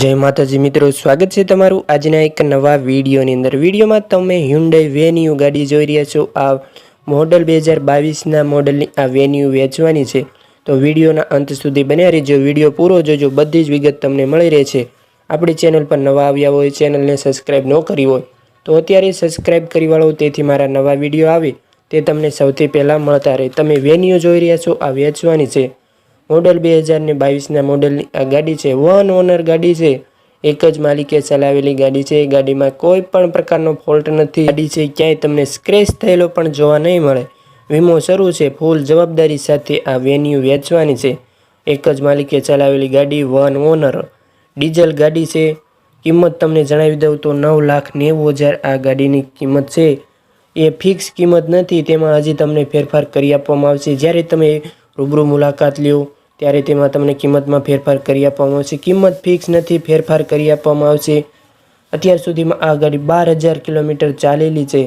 જય માતાજી, મિત્રો. સ્વાગત છે તમારું આજના એક નવા વિડીયોની અંદર. વિડીયોમાં તમે હ્યુન્ડાઈ વેન્યુ ગાડી જોઈ રહ્યા છો. આ મોડલ બે હજાર બાવીસના મોડલની આ વેન્યુ વેચવાની છે. તો વિડીયોના અંત સુધી બન્યા રહેજો. વીડિયો પૂરો જોજો. બધી જ વિગત તમને મળી રહે છે. આપણી ચેનલ પર નવા આવ્યા હોય, ચેનલને સબસ્ક્રાઈબ ન કરી હોય, તો અત્યારે સબસ્ક્રાઈબ કરી વાળો, તેથી મારા નવા વીડિયો આવે તે તમને સૌથી પહેલાં મળતા રહે. તમે વેન્યુ જોઈ રહ્યા છો, આ વેચવાની છે. મોડલ બે હજાર ને બાવીસના મોડલની આ ગાડી છે. વન ઓનર ગાડી છે. એક જ માલિકે ચલાવેલી ગાડી છે. એ ગાડીમાં કોઈ પણ પ્રકારનો ફોલ્ટ નથી. ગાડી છે. ક્યાંય તમને સ્ક્રેચ થયેલો પણ જોવા નહીં મળે. વીમો શરૂ છે. ફૂલ જવાબદારી સાથે આ વેન્યુ વેચવાની છે. એક જ માલિકે ચલાવેલી ગાડી વન ઓનર. ડીઝલ ગાડી છે. કિંમત તમને જણાવી દઉં તો નવ લાખ નેવું હજાર આ ગાડીની કિંમત છે. એ ફિક્સ કિંમત નથી. તેમાં હજી તમને ફેરફાર કરી આપવામાં આવશે. જ્યારે તમે રૂબરૂ મુલાકાત લ્યો ત્યારે તેમાં તમને કિંમતમાં ફેરફાર કરી આપવામાં આવશે. કિંમત ફિક્સ નથી, ફેરફાર કરી આપવામાં આવશે. અત્યાર સુધીમાં આ ગાડી બાર હજાર કિલોમીટર ચાલેલી છે.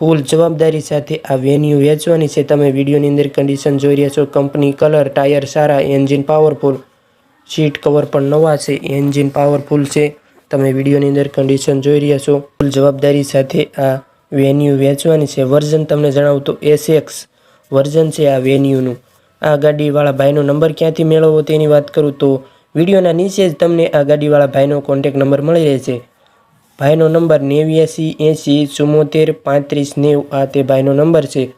ફૂલ જવાબદારી સાથે આ વેન્યુ વેચવાની છે. તમે વિડીયોની અંદર કન્ડિશન જોઈ રહ્યા છો. કંપની કલર ટાયર સારા એન્જિન પાવરફુલ સીટ કવર પણ નવા છે. એન્જિન પાવરફુલ છે. તમે વિડીયોની અંદર કન્ડિશન જોઈ રહ્યા છો. ફૂલ જવાબદારી સાથે આ વેન્યુ વેચવાની છે. વર્ઝન તમને જણાવું તો એસએક્સ વર્ઝન છે આ વેન્યુનું આ ગાડીવાળા ભાઈનો નંબર ક્યાંથી મેળવવો તેની વાત કરું તો વિડીયોના નીચે જ તમને આ ગાડીવાળા ભાઈનો કોન્ટેક નંબર મળી રહેશે. ભાઈનો નંબર નેવ્યાસી એંસી ચુમ્મોતેર પાંત્રીસ નેવું, આ તે ભાઈનો નંબર છે.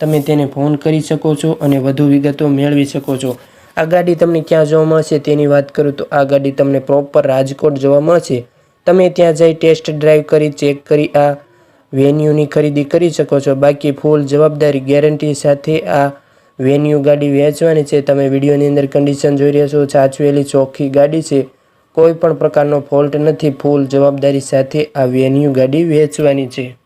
તમે તેને ફોન કરી શકો છો અને વધુ વિગતો મેળવી શકો છો. આ ગાડી તમને ક્યાં જોવા મળશે તેની વાત કરું તો આ ગાડી તમને પ્રોપર રાજકોટ જોવા મળશે. તમે ત્યાં જઈ ટેસ્ટ ડ્રાઈવ કરી ચેક કરી, આ વેન્યુની ખરીદી કરી શકો છો. બાકી ફૂલ જવાબદારી ગેરંટી સાથે આ વેન્યુ ગાડી વેચવાની છે. તમે વિડીયોની અંદર કન્ડિશન જોઈ રહ્યા છો. સાચવેલી ચોખ્ખી ગાડી છે. કોઈ પણ પ્રકારનો ફોલ્ટ નથી. ફૂલ જવાબદારી સાથે આ વેન્યુ ગાડી વેચવાની છે.